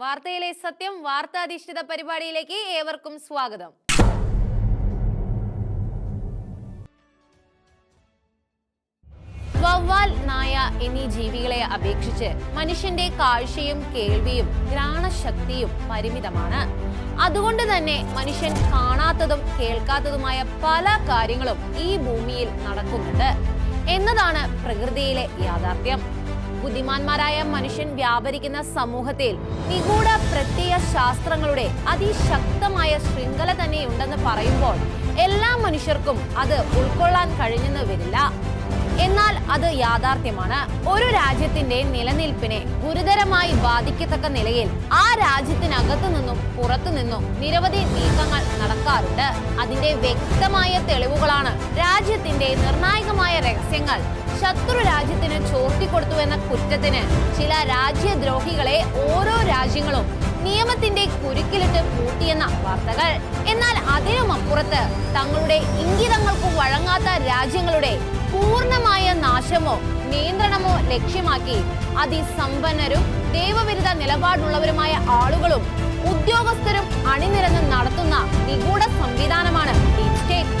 വാർത്തയിലെ സത്യം വാർത്താധിഷ്ഠിത പരിപാടിയിലേക്ക് ഏവർക്കും സ്വാഗതം. വവ്വാൽ നായ എന്നീ ജീവികളെ അപേക്ഷിച്ച് മനുഷ്യന്റെ കാഴ്ചയും കേൾവിയും ഘ്രാണശക്തിയും പരിമിതമാണ്. അതുകൊണ്ട് തന്നെ മനുഷ്യൻ കാണാത്തതും കേൾക്കാത്തതുമായ പല കാര്യങ്ങളും ഈ ഭൂമിയിൽ നടക്കുന്നുണ്ട്. എന്നതാണ് പ്രകൃതിയിലെ യാഥാർത്ഥ്യം. ബുദ്ധിമാന്മാരായ മനുഷ്യൻ വ്യാപരിക്കുന്ന സമൂഹത്തിൽ നിഗൂഢ പ്രത്യയ ശാസ്ത്രങ്ങളുടെ അതിശക്തമായ ശൃംഖല തന്നെയുണ്ടെന്ന് പറയുമ്പോൾ എല്ലാ മനുഷ്യർക്കും അത് ഉൾക്കൊള്ളാൻ കഴിഞ്ഞെന്ന് വരില്ല. എന്നാൽ അത് യാഥാർത്ഥ്യമാണ്. ഒരു രാജ്യത്തിന്റെ നിലനിൽപ്പിനെ ഗുരുതരമായി ബാധിക്കത്തക്ക നിലയിൽ ആ രാജ്യത്തിനകത്തു നിന്നും പുറത്തു നിന്നും നിരവധി നീക്കങ്ങൾ നടക്കാറുണ്ട്. അതിന്റെ വ്യക്തമായ തെളിവുകളാണ് രാജ്യത്തിന്റെ നിർണായകമായ രഹസ്യങ്ങൾ. ശത്രു രാജ്യത്തിന് ചോർത്തിക്കൊടുത്തു എന്ന കുറ്റത്തിന് ചില രാജ്യദ്രോഹികളെ ഓരോ രാജ്യങ്ങളും നിയമത്തിന്റെ കുരുക്കിലിട്ട് പൂട്ടിയെന്ന വാർത്തകൾ. എന്നാൽ അതിനുമപ്പുറത്ത് തങ്ങളുടെ ഇംഗിതങ്ങൾക്ക് വഴങ്ങാത്ത രാജ്യങ്ങളുടെ പൂർണമായ നാശമോ നിയന്ത്രണമോ ലക്ഷ്യമാക്കി അതിസമ്പന്നരും ദൈവവിരുദ്ധ നിലപാടുള്ളവരുമായ ആളുകളും ഉദ്യോഗസ്ഥരും അണിനിരന്ന് നടത്തുന്ന നിഗൂഢ സംവിധാനമാണ് ഡീപ് സ്റ്റേറ്റ്.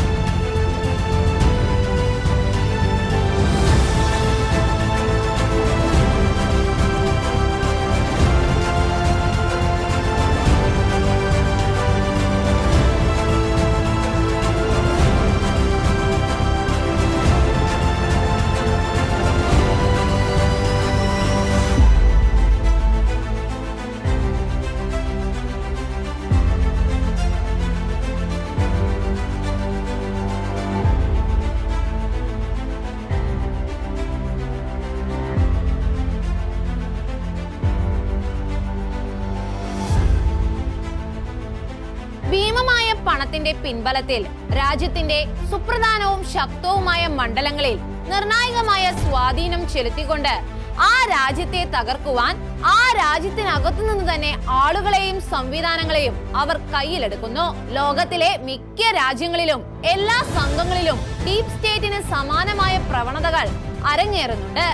ഭീമമായ പിൻബലത്തിൽ രാജ്യത്തിന്റെ സുപ്രധാനവും ശക്തവുമായ മണ്ഡലങ്ങളിൽ നിർണായകമായ സ്വാധീനം ചെലുത്തിക്കൊണ്ട് ആ രാജ്യത്തെ തകർക്കുവാൻ ആ രാജ്യത്തിനകത്തു നിന്ന് തന്നെ ആളുകളെയും സംവിധാനങ്ങളെയും അവർ കയ്യിലെടുക്കുന്നു. ലോകത്തിലെ മിക്ക രാജ്യങ്ങളിലും എല്ലാ സംഘങ്ങളിലും ഡീപ് സ്റ്റേറ്റിന് സമാനമായ പ്രവണതകൾ അരങ്ങേറുന്നുണ്ട്.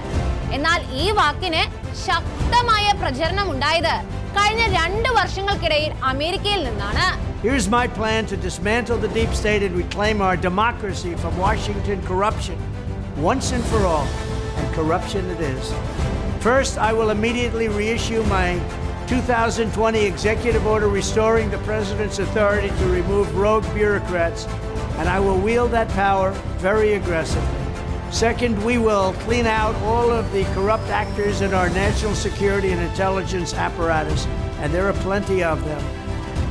എന്നാൽ ഈ വാക്കിന് ശക്തമായ പ്രചരണം ഉണ്ടായത് കഴിഞ്ഞ രണ്ട് വർഷങ്ങൾക്കിടയിൽ അമേരിക്കയിൽ നിന്നാണ്. Here's my plan to dismantle the deep state and reclaim our democracy from Washington corruption once and for all. And corruption it is. First, I will immediately reissue my 2020 executive order restoring the president's authority to remove rogue bureaucrats, and I will wield that power very aggressively. Second, we will clean out all of the corrupt actors in our national security and intelligence apparatus, and there are plenty of them.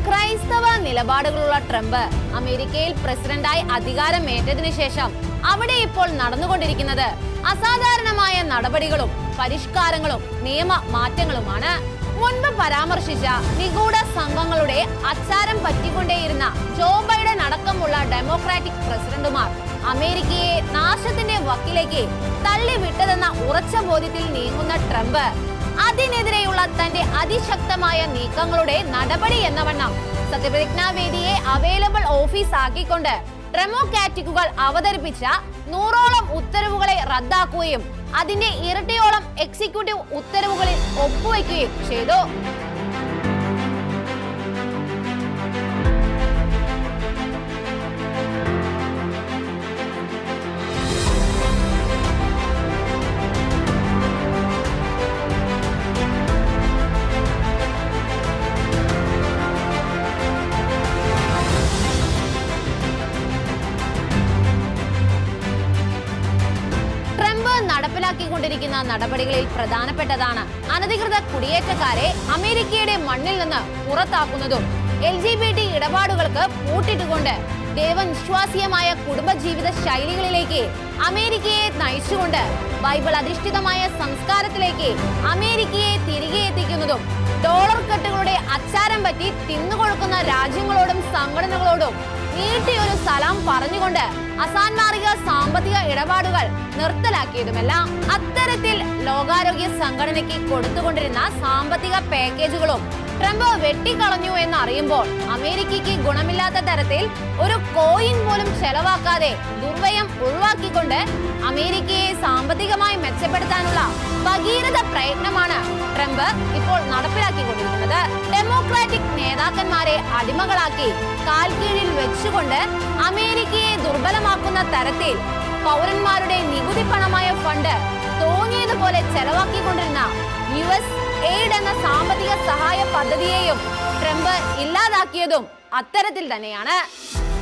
ക്രൈസ്തവ നിലപാടുകളുള്ള Trump അമേരിക്കയിൽ പ്രസിഡന്റായി അധികാരമേറ്റതിനു ശേഷം അവിടെ ഇപ്പോൾ നടന്നുകൊണ്ടിരിക്കുന്നത് അസാധാരണമായ നടപടികളും പരിഷ്കാരങ്ങളും നിയമ മാറ്റങ്ങളുമാണ് മുൻപ് പരാമർശിച്ച നിഗൂഢ സംഘങ്ങളുടെ അച്ചാരം പറ്റിക്കൊണ്ടേയിരുന്ന ജോ ബൈഡൻ അടക്കമുള്ള ഡെമോക്രാറ്റിക് പ്രസിഡന്റുമാർ അമേരിക്കയെ നാശത്തിന്റെ വക്കിലേക്ക് തള്ളിവിട്ടതെന്ന ഉറച്ച ബോധ്യത്തിൽ നീങ്ങുന്ന ട്രംപ് അതിനെതിരെയുള്ള തന്റെ അതിശക്തമായ നീക്കങ്ങളുടെ നടപടി എന്ന വണ്ണം സത്യപ്രതിജ്ഞാ വേദിയെ അവൈലബിൾ ഓഫീസ് ആക്കിക്കൊണ്ട് ഡെമോക്രാറ്റിക്കുകൾ അവതരിപ്പിച്ച നൂറോളം ഉത്തരവുകളെ റദ്ദാക്കുകയും അതിന്റെ ഇരട്ടിയോളം എക്സിക്യൂട്ടീവ് ഉത്തരവുകളിൽ ഒപ്പുവയ്ക്കുകയും ചെയ്തു. നടപടികളിൽ പ്രധാനപ്പെട്ടതാണ്. അനധികൃത കുടിയേറ്റക്കാരെ അമേരിക്കയുടെ മണ്ണിൽ നിന്ന് പുറത്താക്കുന്നതും എൽ ജി ബി ടി ഇടപാടുകൾക്ക് പൂട്ടിട്ടുകൊണ്ട് ദൈവനിശ്വാസീയമായ കുടുംബജീവിത ശൈലികളിലേക്ക് അമേരിക്കയെ നയിച്ചുകൊണ്ട് ബൈബിൾ അധിഷ്ഠിതമായ സംസ്കാരത്തിലേക്ക് അമേരിക്കയെ തിരികെ എത്തിക്കുന്നതും ഡോളർ കെട്ടുകളുടെ അച്ചാരം പറ്റി തിന്നുകൊടുക്കുന്ന രാജ്യങ്ങളോടും സംഘടനകളോടും നീട്ടിയൊരു സലാം പറഞ്ഞുകൊണ്ട് അസാൻമാർഗിക സാമ്പത്തിക ഇടപാടുകൾ നിർത്തലാക്കിയതുമല്ല അത്തരത്തിൽ ലോകാരോഗ്യ സംഘടനയ്ക്ക് കൊടുത്തുകൊണ്ടിരുന്ന സാമ്പത്തിക പാക്കേജുകളും ട്രംപ് വെട്ടിക്കളഞ്ഞു എന്ന് അറിയുമ്പോൾ അമേരിക്കയ്ക്ക് ഗുണമില്ലാത്ത തരത്തിൽ ഒരു കോയിൻ പോലും ചെലവാക്കാതെ ദുർവയം ഒഴിവാക്കിക്കൊണ്ട് അമേരിക്കയെ സാമ്പത്തികമായി മെച്ചപ്പെടുത്താനുള്ള ഭഗീരഥ പ്രയത്നമാണ് ട്രംപ് ഇപ്പോൾ നടപ്പിലാക്കിക്കൊണ്ടിരിക്കുന്നത്. ഡെമോക്രാറ്റിക് നേതാക്കന്മാരെ അടിമകളാക്കി കാൽക്കീഴിൽ വെച്ചുകൊണ്ട് അമേരിക്കയെ ദുർബലമാക്കുന്ന തരത്തിൽ പൗരന്മാരുടെ നികുതി പണമായ ഫണ്ട് തോന്നിയതുപോലെ ചെലവാക്കിക്കൊണ്ടിരുന്ന യു എസ് എയ്ഡ് എന്ന സാമ്പത്തിക സഹായ പദ്ധതിയെയും ട്രംപ് ഇല്ലാതാക്കിയതും അത്തരത്തിൽ തന്നെയാണ്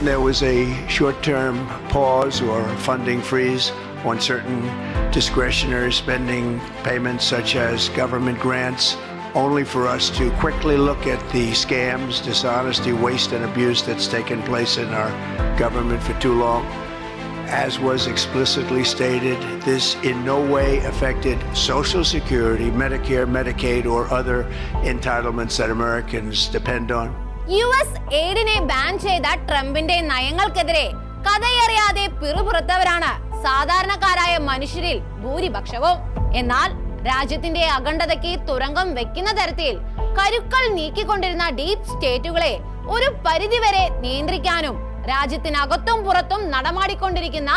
There was a short term pause or funding freeze on certain discretionary spending payments, such as government grants, only for us to quickly look at the scams, dishonesty, waste, and abuse that's taken place in our government for too long. As was explicitly stated, this in no way affected Social Security, Medicare, Medicaid, or other entitlements that Americans depend on. U S എയ്ഡിനെ ban ചെയ്ത ട്രംപിന്റെ നയങ്ങൾക്കെതിരെ കഥയറിയാതെ പിറുപുറത്തവരാണ് സാധാരണക്കാരായ മനുഷ്യരിൽ ഭൂരിപക്ഷവും എന്നാൽ രാജ്യത്തിന്റെ അഖണ്ഡതയ്ക്ക് തുരങ്കം വെക്കുന്ന തരത്തിൽ കരുക്കൾ നീക്കിക്കൊണ്ടിരുന്ന ഡീപ് സ്റ്റേറ്റുകളെ ഒരു പരിധിവരെ നിയന്ത്രിക്കാനും രാജ്യത്തിനകത്തും പുറത്തും നടമാടിക്കൊണ്ടിരിക്കുന്ന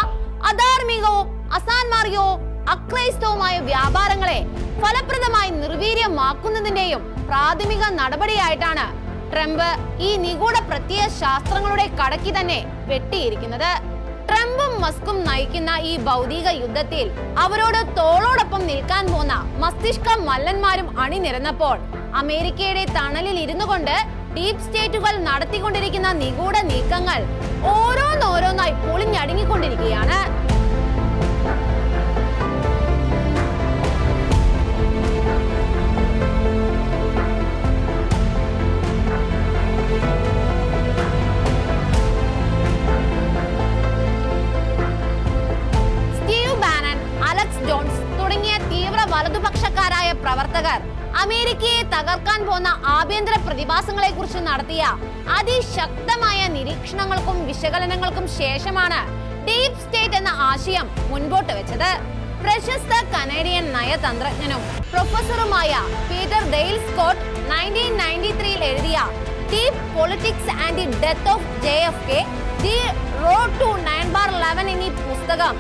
അധാർമികവും അസാൻമാർഗവും അക്രൈസ്തവുമായ വ്യാപാരങ്ങളെ ഫലപ്രദമായി നിർവീര്യമാക്കുന്നതിന്റെയും പ്രാഥമിക നടപടിയായിട്ടാണ് ട്രംപ് ഈ നിഗൂഢ പ്രത്യയ ശാസ്ത്രങ്ങളുടെ കടക്കി തന്നെ വെട്ടിയിരിക്കുന്നത്. ട്രംപും മസ്കും നയിക്കുന്ന ഈ ഭൗതിക യുദ്ധത്തിൽ അവരോട് തോളോടൊപ്പം നിൽക്കാൻ പോന്ന മസ്തിഷ്ക മല്ലന്മാരും അണിനിരന്നപ്പോൾ അമേരിക്കയുടെ തണലിൽ ഇരുന്നു കൊണ്ട് ഡീപ് സ്റ്റേറ്റുകൾ നടത്തിക്കൊണ്ടിരിക്കുന്ന നിഗൂഢ നീക്കങ്ങൾ ഓരോന്നോരോന്നായി പൊളിഞ്ഞടുങ്ങിക്കൊണ്ടിരിക്കുകയാണ്. സ്റ്റീവ് ബാനൻ അലക്സ് ജോൺസ് തുടങ്ങിയ തീവ്ര വലതുപക്ഷക്കാരായ പ്രവർത്തകർ അമേരിക്കയെ തകർക്കാൻ പോന്ന ആഭ്യന്തര പ്രതിഭാസങ്ങളെ കുറിച്ച് നടത്തിയ അതിശക്തമായ നിരീക്ഷണങ്ങൾക്കും വിശകലനങ്ങൾക്കും ശേഷമാണ് ഡീപ് സ്റ്റേറ്റ് എന്ന ആശയം മുൻപോട്ട് വെച്ചത്. പ്രശസ്ത കനേഡിയൻ നയതന്ത്രജ്ഞനും പ്രൊഫസറുമായ Peter Dale Scott nineteen ninety ത്രീയിൽ എഴുതിയ deep politics and the death of J F K the road to nine bar eleven എന്നീ പുസ്തകം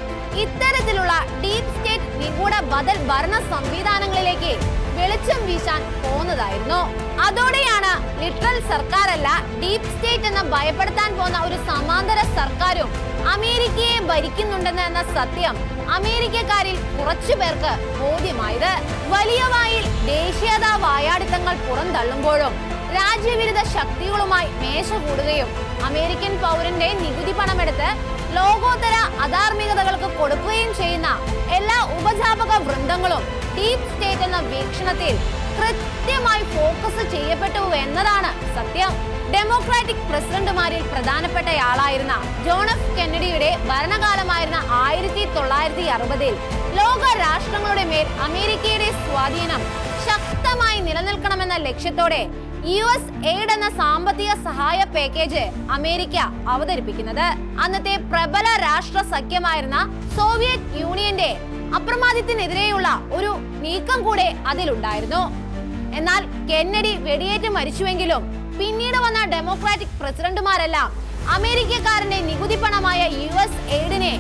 ഇത്തരത്തിലുള്ള ഡീപ് സ്റ്റേറ്റ് നിഗൂഢ ബദൽ ഭരണ സംവിധാനങ്ങളിലേക്ക് വെളിച്ചം വീശാൻ പോന്നതായിരുന്നു അതോടെയാണ് ലിറ്ററൽ സർക്കാരല്ല ഡീപ് സ്റ്റേറ്റ് എന്ന് ഭയപ്പെടുത്താൻ പോന്ന ഒരു സമാന്തര സർക്കാരും അമേരിക്കയെ ഭരിക്കുന്നുണ്ടെന്ന് എന്ന സത്യം അമേരിക്കക്കാരിൽ കുറച്ചു പേർക്ക് ബോധ്യമായത്. വലിയ വായിൽ ദേശീയതാ വായാടിത്തങ്ങൾ പുറന്തള്ളുമ്പോഴും രാജ്യവിരുദ്ധ ശക്തികളുമായി മേശ കൂടുകയും അമേരിക്കൻ പൗരന്റെ നികുതി പണമെടുത്ത് ലോകോത്തര അധാർമികതകൾക്ക് കൊടുക്കുകയും ചെയ്യുന്ന എല്ലാ ഉപജാപക വൃന്ദങ്ങളും ഡീപ് സ്റ്റേറ്റ് എന്ന വീക്ഷണത്തിൽ കൃത്യമായി ഫോക്കസ് ചെയ്യപ്പെട്ടു എന്നതാണ് സത്യം. ഡെമോക്രാറ്റിക് പ്രസിഡന്റുമാരിൽ പ്രധാനപ്പെട്ടയാളായിരുന്ന ജോൺ എഫ് കെന്നഡിയുടെ ഭരണകാലമായിരുന്ന ആയിരത്തി തൊള്ളായിരത്തി അറുപതിൽ ലോക രാഷ്ട്രങ്ങളുടെ മേൽ അമേരിക്കയുടെ സ്വാധീനം ശക്തമായി നിലനിൽക്കണമെന്ന ലക്ഷ്യത്തോടെ യു എസ് എയ്ഡ് എന്ന സാമ്പത്തിക സഹായ പാക്കേജ് അമേരിക്ക അവതരിപ്പിക്കുന്നത്. അന്നത്തെ പ്രബല രാഷ്ട്ര സഖ്യമായിരുന്ന സോവിയറ്റ് യൂണിയന്റെ അപ്രമാദിത്തിനെതിരെയുള്ള ഒരു നീക്കം കൂടെ അതിലുണ്ടായിരുന്നു. എന്നാൽ കെന്നഡി വെടിയേറ്റ് മരിച്ചുവെങ്കിലും പിന്നീട് വന്ന ഡെമോക്രാറ്റിക് പ്രസിഡന്റുമാരെല്ലാം അമേരിക്കക്കാരന്റെ നികുതി പണമായ യു എസ് എയ്ഡിനെ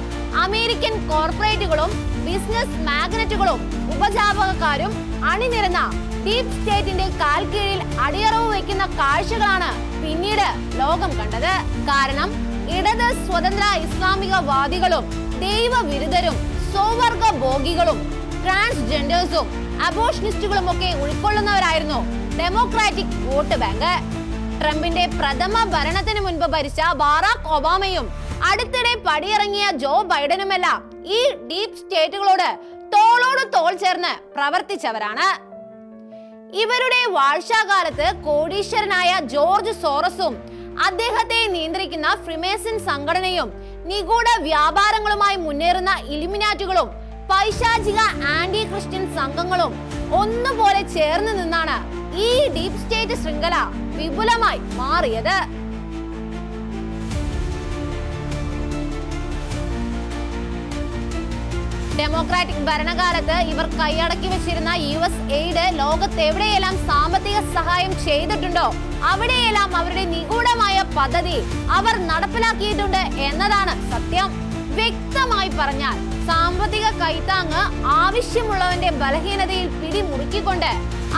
അമേരിക്കൻ കോർപ്പറേറ്റുകളും ബിസിനസ് മാഗ്നറ്റുകളും ഉപജാപകക്കാരും അണിനിരന്ന ഡീപ് സ്റ്റേറ്റിന്റെ കാൽ കീഴിൽ അടിയറവ് വയ്ക്കുന്ന കാഴ്ചകളാണ് പിന്നീട് ലോകം കണ്ടത്. കാരണം ഇടത് സ്വതന്ത്ര ഇസ്ലാമിക ഇസ്ലാമികവാദികളും ദൈവവിരുദ്ധരും സ്വവർഗ ഭോഗികളും ട്രാൻസ്ജെൻഡേഴ്സും അബോഷനിസ്റ്റുകളും ഒക്കെ ഉൾക്കൊള്ളുന്നവരായിരുന്നു ഡെമോക്രാറ്റിക് വോട്ട് ബാങ്ക് ട്രംപിന്റെ പ്രഥമ ഭരണത്തിന് മുൻപ് ഭരിച്ച ബാറാക് ഒബാമയും അടുത്തിടെ പടിയിറങ്ങിയ ജോ ബൈഡനുമെല്ലാം ഈ ഡീപ് സ്റ്റേറ്റുകളോട് തോളോട് തോൾ ചേർന്ന് പ്രവർത്തിച്ചവരാണ്. ഇവരുടെ വാഴ്ചാകാലത്ത് കോടീശ്വരനായ ജോർജ് സോറസും അദ്ദേഹത്തെ നിയന്ത്രിക്കുന്ന ഫ്രിമേസൻ സംഘടനയും നിഗൂഢ വ്യാപാരങ്ങളുമായി മുന്നേറുന്ന ഇലിമിനാറ്റുകളും പൈശാചിക ആന്റി ക്രിസ്ത്യൻ സംഘങ്ങളും ഒന്നുപോലെ ചേർന്ന് നിന്നാണ് ഈ ഡീപ് സ്റ്റേറ്റ് ശൃംഖല വിപുലമായി മാറിയത്. ഡെമോക്രാറ്റിക് ഭരണകാലത്ത് ഇവർ കൈയടക്കി വെച്ചിരുന്ന യു എസ് എയ്ഡ് ലോകത്ത് എവിടെയെല്ലാം സാമ്പത്തിക സഹായം ചെയ്തിട്ടുണ്ടോ അവിടെയെല്ലാം അവരുടെ നിഗൂഢമായ പദ്ധതി അവർ നടപ്പിലാക്കിയിട്ടുണ്ട് എന്നതാണ് സത്യം. വ്യക്തമായി പറഞ്ഞാൽ സാമ്പത്തിക കൈത്താങ്ങ് ആവശ്യമുള്ളവന്റെ ബലഹീനതയിൽ പിടിമുറുക്കിക്കൊണ്ട്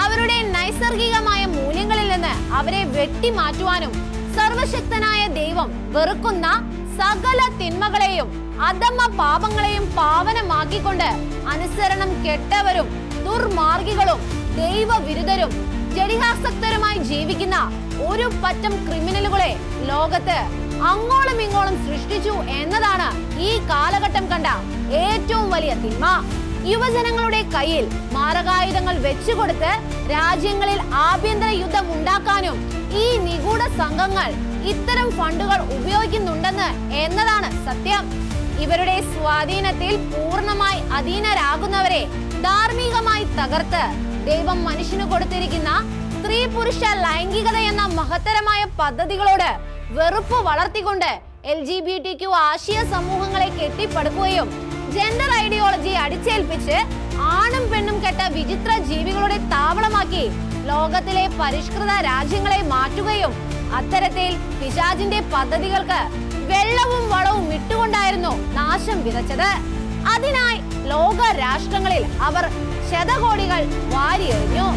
അവരുടെ നൈസർഗികമായ മൂല്യങ്ങളിൽ നിന്ന് അവരെ വെട്ടിമാറ്റുവാനും സർവശക്തനായ ദൈവം വെറുക്കുന്ന സകല തിന്മകളെയും അധമ പാപങ്ങളെയും പാവനമാക്കിക്കൊണ്ട് അനുസരണം കെട്ടവരും ദുർമാർഗികളും ദൈവവിരുദ്ധരും ജഡിഹാസക്തരുമായി ജീവിക്കുന്ന ഒരു പറ്റം ക്രിമിനലുകളെ ലോകത്ത് അങ്ങോളം ഇങ്ങോളം സൃഷ്ടിച്ചു എന്നതാണ് ഈ കാലഘട്ടം കണ്ട ഏറ്റവും വലിയ തിന്മ. യുവജനങ്ങളുടെ കയ്യിൽ മാരകായുധങ്ങൾ വെച്ചുകൊടുത്ത് രാജ്യങ്ങളിൽ ആഭ്യന്തര യുദ്ധം ഉണ്ടാക്കാനും ഈ നിഗൂഢ സംഘങ്ങൾ ഇത്തരം ഫണ്ടുകൾ ഉപയോഗിക്കുന്നുണ്ടെന്ന് എന്നതാണ് സത്യം. ഇവരുടെ സ്വാധീനത്തിൽ പൂർണമായി അധീനരാകുന്നവരെ ധാർമ്മികമായി തകർത്ത് ദൈവം മനുഷ്യന് കൊടുത്തിരിക്കുന്ന സ്ത്രീ പുരുഷ ലൈംഗികത എന്ന മഹത്തരമായ പദ്ധതികളോട് വെറുപ്പ് വളർത്തിക്കൊണ്ട് L G B T Q ആശയ സമൂഹങ്ങളെ കെട്ടിപ്പടുക്കുകയും ജെൻഡർ ഐഡിയോളജി അടിച്ചേൽപ്പിച്ച് ആണും പെണ്ണും കെട്ട വിചിത്ര ജീവികളുടെ താവളമാക്കി ലോകത്തിലെ പരിഷ്കൃത രാജ്യങ്ങളെ മാറ്റുകയും അത്തരത്തിൽ പിശാജിന്റെ പദ്ധതികൾക്ക് വെള്ളവും വളവും ഇട്ടുകൊണ്ടായിരുന്നു നാശം വിതച്ചത്. അതിനായി ലോക രാഷ്ട്രങ്ങളിൽ അവർ ശതകോടികൾ വാരിയെറിഞ്ഞു.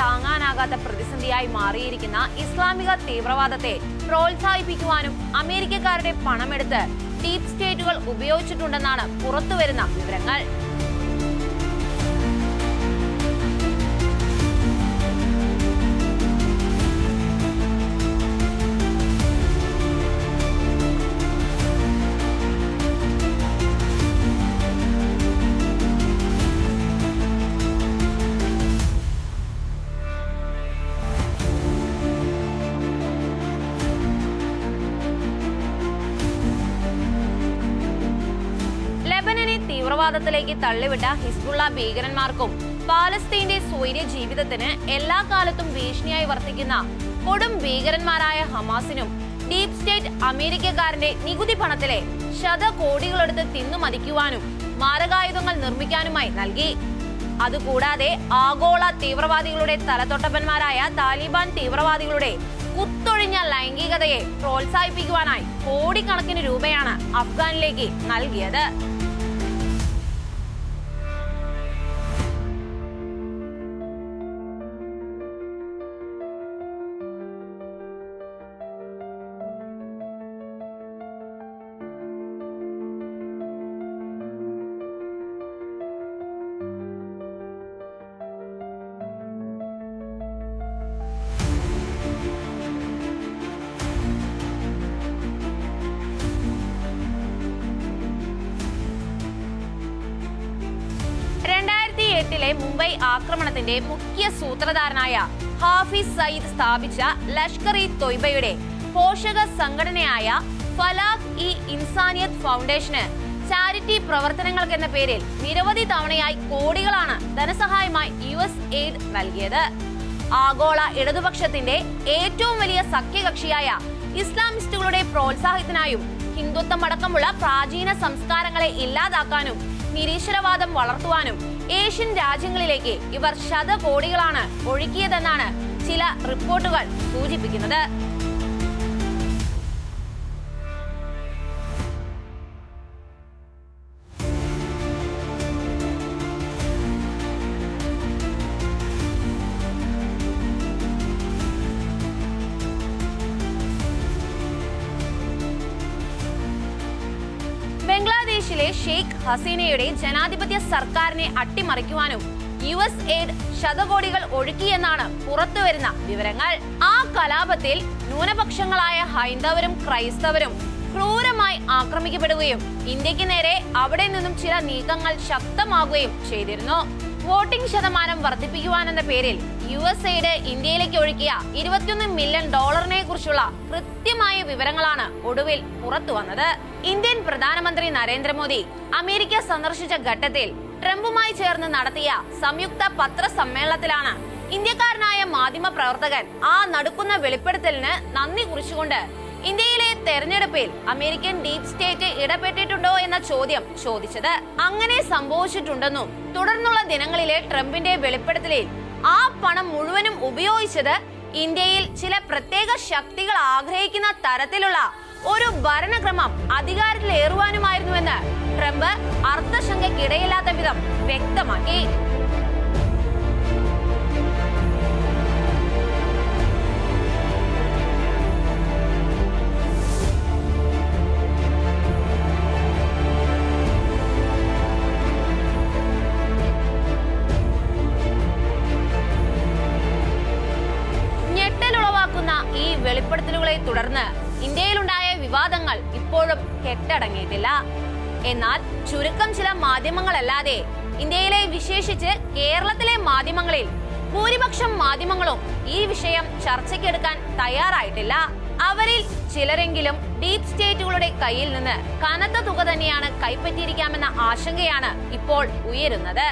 താങ്ങാനാകാത്ത പ്രതിസന്ധിയായി മാറിയിരിക്കുന്ന ഇസ്ലാമിക തീവ്രവാദത്തെ പ്രോത്സാഹിപ്പിക്കുവാനും അമേരിക്കക്കാരുടെ പണമെടുത്ത് ഡീപ് സ്റ്റേറ്റുകൾ ഉപയോഗിച്ചിട്ടുണ്ടെന്നാണ് പുറത്തുവരുന്ന വിവരങ്ങൾ. തീവ്രവാദത്തിലേക്ക് തള്ളിവിട്ട ഹിസ്ബുള്ള ഭീകരന്മാർക്കും പാലസ്തീന്റെ സ്വൈര്യ ജീവിതത്തിന് എല്ലാ കാലത്തും ഭീഷണിയായി വർത്തിക്കുന്ന കൊടും ഭീകരന്മാരായ ഹമാസിനും ഡീപ് സ്റ്റേറ്റ് അമേരിക്കക്കാരന്റെ നികുതി പണത്തിലെ ശതകോടികളെടുത്ത് തിന്നുമതിക്കുവാനും മാരകായുധങ്ങൾ നിർമ്മിക്കാനുമായി നൽകി. അതുകൂടാതെ ആഗോള തീവ്രവാദികളുടെ തലതൊട്ടപ്പന്മാരായ താലിബാൻ തീവ്രവാദികളുടെ കുത്തൊഴിഞ്ഞ ലൈംഗികതയെ പ്രോത്സാഹിപ്പിക്കുവാനായി കോടിക്കണക്കിന് രൂപയാണ് അഫ്ഗാനിലേക്ക് നൽകിയത്. ആക്രമണത്തിന്റെ മുഖ്യ സൂത്രധാരനായ ഹാഫിസ് സയ്യിദ് സ്ഥാപിച്ച ലഷ്കർ ഇ തൊയ്ബയുടെ പോഷക സംഘടനയായ ഫലാഖ് ഇ ഇൻസാനിയത് ഫൗണ്ടേഷന് ചാരിറ്റി പ്രവർത്തനങ്ങൾക്ക് എന്ന പേരിൽ നിരവധി തവണയായി കോടികളാണ് ധനസഹായമായി യു എസ് എയ്ഡ് നൽകിയത്. ആഗോള ഇടതുപക്ഷത്തിന്റെ ഏറ്റവും വലിയ സഖ്യകക്ഷിയായ ഇസ്ലാമിസ്റ്റുകളുടെ പ്രോത്സാഹനത്തിനായും ഹിന്ദുത്വം അടക്കമുള്ള പ്രാചീന സംസ്കാരങ്ങളെ ഇല്ലാതാക്കാനും നിരീശ്വരവാദം വളർത്തുവാനും ഏഷ്യൻ രാജ്യങ്ങളിലേക്ക് ഇവർ ശതകോടികളാണ് ഒഴുക്കിയതെന്നാണ് ചില റിപ്പോർട്ടുകൾ സൂചിപ്പിക്കുന്നത്. ഷെയ്ഖ് ഹസീനയുടെ ജനാധിപത്യ സർക്കാരിനെ അട്ടിമറിക്കുവാനും യു എസ് എയ്ഡ് ശതകോടികൾ ഒഴുക്കിയെന്നാണ് പുറത്തുവരുന്ന വിവരങ്ങൾ. ആ കലാപത്തിൽ ന്യൂനപക്ഷങ്ങളായ ഹൈന്ദവരും ക്രൈസ്തവരും ക്രൂരമായി ആക്രമിക്കപ്പെടുകയും ഇന്ത്യയ്ക്ക് നേരെ അവിടെ നിന്നും ചില നീക്കങ്ങൾ ശക്തമാകുകയും ചെയ്തിരുന്നു. വോട്ടിംഗ് ശതമാനം വർദ്ധിപ്പിക്കുവാനെന്ന പേരിൽ യു എസ് എയുടെ ഇന്ത്യയിലേക്ക് ഒഴുക്കിയ ഇരുപത്തിയൊന്ന് മില്യൺ ഡോളറിനെ കുറിച്ചുള്ള കൃത്യമായ വിവരങ്ങളാണ് ഒടുവിൽ പുറത്തു വന്നത്. ഇന്ത്യൻ പ്രധാനമന്ത്രി നരേന്ദ്രമോദി അമേരിക്ക സന്ദർശിച്ച ഘട്ടത്തിൽ ട്രംപുമായി ചേർന്ന് നടത്തിയ സംയുക്ത പത്രസമ്മേളനത്തിലാണ് ഇന്ത്യക്കാരനായ മാധ്യമ പ്രവർത്തകൻ ആ നടക്കുന്ന വെളിപ്പെടുത്തലിന് നന്ദി കുറിച്ചുകൊണ്ട് ഇന്ത്യയിലെ തെരഞ്ഞെടുപ്പിൽ അമേരിക്കൻ ഡീപ് സ്റ്റേറ്റ് ഇടപെട്ടിട്ടുണ്ടോ എന്ന ചോദ്യം ചോദിച്ചത്. അങ്ങനെ സംഭവിച്ചിട്ടുണ്ടെന്നും തുടർന്നുള്ള ദിനങ്ങളിലെ ട്രംപിന്റെ വെളിപ്പെടുത്തലിൽ ആ പണം മുഴുവനും ഉപയോഗിച്ചത് ഇന്ത്യയിൽ ചില പ്രത്യേക ശക്തികൾ ആഗ്രഹിക്കുന്ന തരത്തിലുള്ള ഒരു ഭരണക്രമം അധികാരത്തിലേറുവാനുമായിരുന്നുവെന്ന് ട്രംപ് അർത്ഥശങ്കയ്ക്കിടയില്ലാത്ത വിധം വ്യക്തമാക്കി. മാധ്യമങ്ങളല്ലാതെ ഇന്ത്യയിലെ വിശേഷിച്ച് കേരളത്തിലെ മാധ്യമങ്ങളിൽ ഭൂരിപക്ഷം മാധ്യമങ്ങളും ഈ വിഷയം ചർച്ചയ്ക്കെടുക്കാൻ തയ്യാറായിട്ടില്ല. അവരിൽ ചിലരെങ്കിലും ഡീപ് സ്റ്റേറ്റുകളുടെ കയ്യിൽ നിന്ന് കനത്ത തുക തന്നെയാണ് കൈപ്പറ്റിയിരിക്കാമെന്ന ആശങ്കയാണ് ഇപ്പോൾ ഉയരുന്നത്.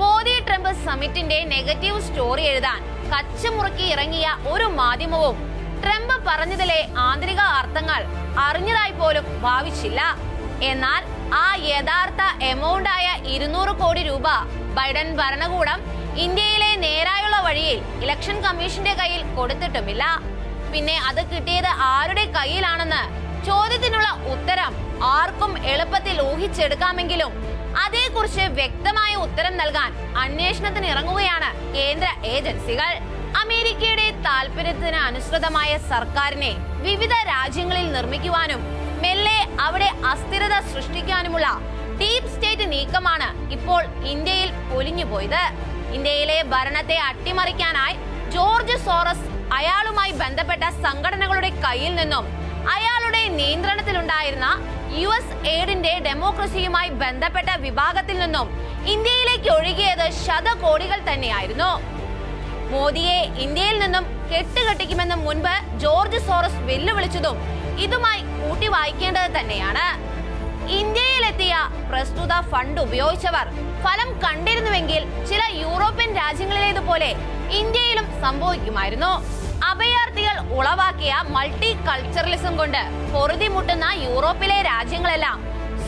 മോദി ട്രംപ് സമിറ്റിന്റെ നെഗറ്റീവ് സ്റ്റോറി എഴുതാൻ കച്ചമുറുക്കി ഇറങ്ങിയ ഒരു മാധ്യമവും ട്രംപ് പറഞ്ഞതിലെ ആന്തരിക അർത്ഥങ്ങൾ അറിഞ്ഞതായി പോലും ഭാവിച്ചില്ല. എന്നാൽ ആ യഥാർത്ഥ എമൗണ്ട് ആയ ഇരുന്നൂറ് കോടി രൂപ ബൈഡൻ ഭരണകൂടം ഇന്ത്യയിലെ നേരായുള്ള വഴിയിൽ ഇലക്ഷൻ കമ്മീഷന്റെ കയ്യിൽ കൊടുത്തിട്ടുമില്ല. പിന്നെ അത് കിട്ടിയത് ആരുടെ കയ്യിലാണെന്ന് ചോദ്യത്തിനുള്ള ഉത്തരം ആർക്കും എളുപ്പത്തിൽ ഊഹിച്ചെടുക്കാമെങ്കിലും അതേക്കുറിച്ച് വ്യക്തമായ ഉത്തരം നൽകാൻ അന്വേഷണത്തിന് ഇറങ്ങുകയാണ് കേന്ദ്ര ഏജൻസികൾ. അമേരിക്കയുടെ താല്പര്യത്തിന് അനുസൃതമായ സർക്കാരിനെ വിവിധ രാജ്യങ്ങളിൽ നിർമ്മിക്കുവാനും മെല്ലെ അവിടെ അസ്ഥിരത സൃഷ്ടിക്കാനുമുള്ള ഡീപ് സ്റ്റേറ്റ് നീക്കമാണ് ഇപ്പോൾ ഇന്ത്യയിൽ പൊലിഞ്ഞുപോയത് ഇന്ത്യയിലെ ഭരണത്തെ അട്ടിമറിക്കാനായി ജോർജ് സോറസ് അയാളുമായി ബന്ധപ്പെട്ട സംഘടനകളുടെ കയ്യിൽ നിന്നും അയാളുടെ നിയന്ത്രണത്തിലുണ്ടായിരുന്ന യു എസ് എയ്ഡിന്റെ ഡെമോക്രസിയുമായി ബന്ധപ്പെട്ട വിഭാഗത്തിൽ നിന്നും ഇന്ത്യയിലേക്ക് ഒഴുകിയത് ശതകോടികൾ തന്നെയായിരുന്നു. മോദിയെ ഇന്ത്യയിൽ നിന്നും കെട്ടുകെട്ടിക്കുമെന്ന് മുൻപ് ജോർജ് സോറസ് വെല്ലുവിളിച്ചതും ഇതുമായി കൂട്ടി വായിക്കേണ്ടത് തന്നെയാണ്. ഇന്ത്യയിലെത്തിയ പ്രസ്തുത ഫണ്ട് ഉപയോഗിച്ചവർ ഫലം കണ്ടിരുന്നുവെങ്കിൽ ചില യൂറോപ്യൻ രാജ്യങ്ങളിലേതുപോലെ ഇന്ത്യയിലും സംഭവിക്കുമായിരുന്നു. അഭയാർത്ഥികൾ ഉളവാക്കിയ മൾട്ടി കൾച്ചറലിസം കൊണ്ട് പൊറുതിമുട്ടുന്ന യൂറോപ്പിലെ രാജ്യങ്ങളെല്ലാം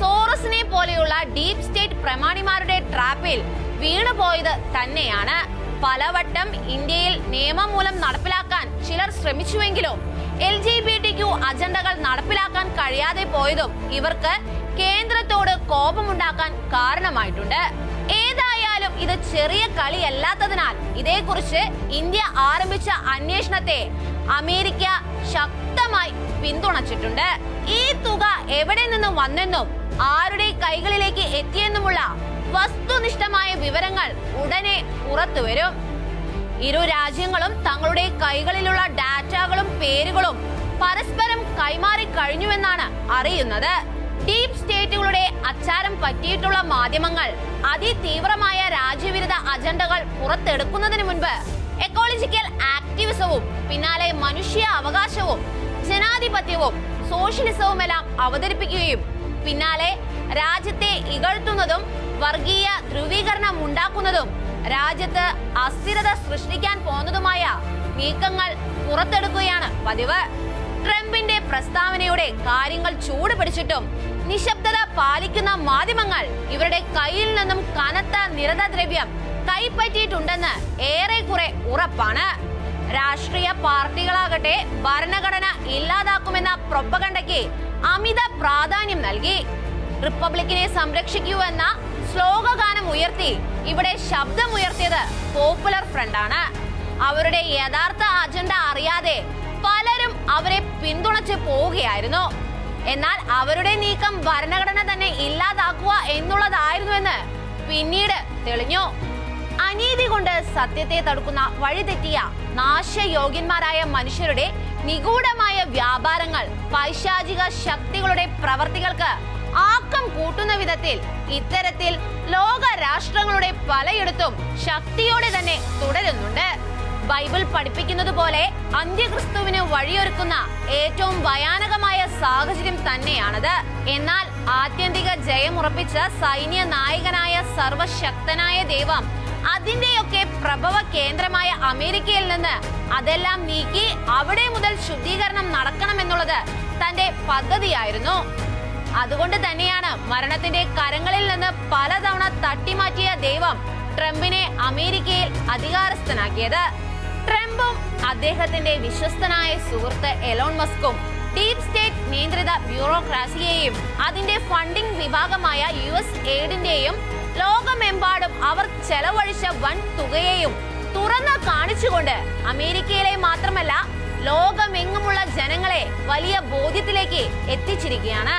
സോറസിനെ പോലെയുള്ള ഡീപ് സ്റ്റേറ്റ് പ്രമാണിമാരുടെ ട്രാപ്പിൽ വീണുപോയത് തന്നെയാണ്. പലവട്ടം ഇന്ത്യയിൽ നിയമം മൂലം നടപ്പിലാക്കാൻ ചിലർ ശ്രമിച്ചുവെങ്കിലും L G B T Q അജണ്ടകൾ നടപ്പിലാക്കാൻ കഴിയാതെ പോയതും ഇവർക്ക് കേന്ദ്രത്തോട് കോപമുണ്ടാക്കാൻ കാരണമായിട്ടുണ്ട്. ഏതായാലും ഇത് ചെറിയ കളിയല്ലാത്തതിനാൽ ഇതേക്കുറിച്ച് ഇന്ത്യ ആരംഭിച്ച അന്വേഷണത്തെ അമേരിക്ക ശക്തമായി പിന്തുണച്ചിട്ടുണ്ട്. ഈ തുക എവിടെ നിന്ന് വന്നെന്നും ആരുടെ കൈകളിലേക്ക് എത്തിയെന്നുമുള്ള വസ്തുനിഷ്ഠമായ വിവരങ്ങൾ ഉടനെ പുറത്തുവരും. ഇരു രാജ്യങ്ങളും തങ്ങളുടെ കൈകളിലുള്ള ഡാറ്റകളും പേരുകളും പരസ്പരം കൈമാറി കഴിഞ്ഞുവെന്നാണ് അറിയുന്നത്. ഡീപ് സ്റ്റേറ്റുകളുടെ അച്ചാരം പറ്റിയിട്ടുള്ള മാധ്യമങ്ങൾ അതിതീവ്രമായ രാജ്യവിരുദ്ധ അജണ്ടകൾ പുറത്തെടുക്കുന്നതിന് മുൻപ് എക്കോളജിക്കൽ ആക്ടിവിസവും പിന്നാലെ മനുഷ്യ അവകാശവും ജനാധിപത്യവും സോഷ്യലിസവുമെല്ലാം അവതരിപ്പിക്കുകയും പിന്നാലെ രാജ്യത്തെ ഇകഴ്ത്തുന്നതും വർഗീയ ധ്രുവീകരണം ഉണ്ടാക്കുന്നതും രാജ്യത്ത് അസ്ഥിരത സൃഷ്ടിക്കാൻ പോകുന്നതുമായ നീക്കങ്ങൾ പുറത്തെടുക്കുകയാണ് പതിവ്. ട്രംപിന്റെ പ്രസ്താവനയുടെ കാര്യങ്ങൾ ചൂട് പിടിച്ചിട്ടും നിശബ്ദത പാലിക്കുന്ന മാധ്യമങ്ങൾ ഇവരുടെ കയ്യിൽ നിന്നും കനത്ത നിരതദ്രവ്യം കൈപ്പറ്റിയിട്ടുണ്ടെന്ന് ഏറെക്കുറെ ഉറപ്പാണ്. രാഷ്ട്രീയ പാർട്ടികളാകട്ടെ ഭരണഘടന ഇല്ലാതാക്കുമെന്ന പ്രൊപ്പകണ്ടയ്ക്ക് അമിത പ്രാധാന്യം നൽകി. റിപ്പബ്ലിക്കിനെ സംരക്ഷിക്കൂ എന്ന ശ്ലോകഗാനം ഉയർത്തി ഇവിടെ ശബ്ദമുയർത്തിയത് പോപ്പുലർ ഫ്രണ്ടാണ്. അവരുടെ യഥാർത്ഥ അജണ്ട അറിയാതെ പലരും അവരെ പിന്തുണച്ച് പോവുകയായിരുന്നു. എന്നാൽ അവരുടെ നീക്കം ഭരണഘടന തന്നെ ഇല്ലാതാക്കുക എന്നുള്ളതായിരുന്നുവെന്ന് പിന്നീട് തെളിഞ്ഞു. അനീതി കൊണ്ട് സത്യത്തെ തടുക്കുന്ന വഴിതെറ്റിയ നാശയോഗ്യന്മാരായ മനുഷ്യരുടെ നിഗൂഢമായ വ്യാപാരങ്ങൾ പൈശാചിക ശക്തികളുടെ പ്രവർത്തികൾക്ക് ആക്കം കൂട്ടുന്ന വിധത്തിൽ ഇത്തരത്തിൽ ലോക രാഷ്ട്രങ്ങളുടെ പലയിടത്തും ശക്തിയോടെ തന്നെ തുടരുന്നുണ്ട്. ബൈബിൾ പഠിപ്പിക്കുന്നത് പോലെ അന്ത്യക്രിസ്തുവിന് വഴിയൊരുക്കുന്ന ഏറ്റവും ഭയാനകമായ സാഹചര്യം തന്നെയാണത്. എന്നാൽ ആത്യന്തിക ജയമുറപ്പിച്ച സൈന്യ നായകനായ സർവശക്തനായ ദൈവം അതിന്റെയൊക്കെ പ്രഭവ കേന്ദ്രമായ അമേരിക്കയിൽ നിന്ന് അതെല്ലാം നീക്കി അവിടെ മുതൽ ശുദ്ധീകരണം നടക്കണമെന്നുള്ളത് തന്റെ പദ്ധതിയായിരുന്നു. അതുകൊണ്ട് തന്നെയാണ് മരണത്തിന്റെ കരങ്ങളിൽ നിന്ന് പലതവണ തട്ടിമാറ്റിയ ദൈവം ട്രംപിനെ അമേരിക്കയിൽ അധികാരസ്ഥനാക്കിയത്. ട്രംപും അദ്ദേഹത്തിന്റെ വിശ്വസ്തനായ സുഹൃത്ത് എലോൺ മസ്കും ഡീപ് സ്റ്റേറ്റ് നിയന്ത്രിത ബ്യൂറോക്രാസിയെയും അതിന്റെ ഫണ്ടിംഗ് വിഭാഗമായ യു എസ് എയ്ഡിന്റെയും ലോകമെമ്പാടും അവർ ചെലവഴിച്ച വൻ തുകയെയും തുറന്ന് കാണിച്ചുകൊണ്ട് അമേരിക്കയിലെ മാത്രമല്ല ലോകമെങ്ങുമുള്ള ജനങ്ങളെ വലിയ ബോധ്യത്തിലേക്ക് എത്തിച്ചിരിക്കുകയാണ്.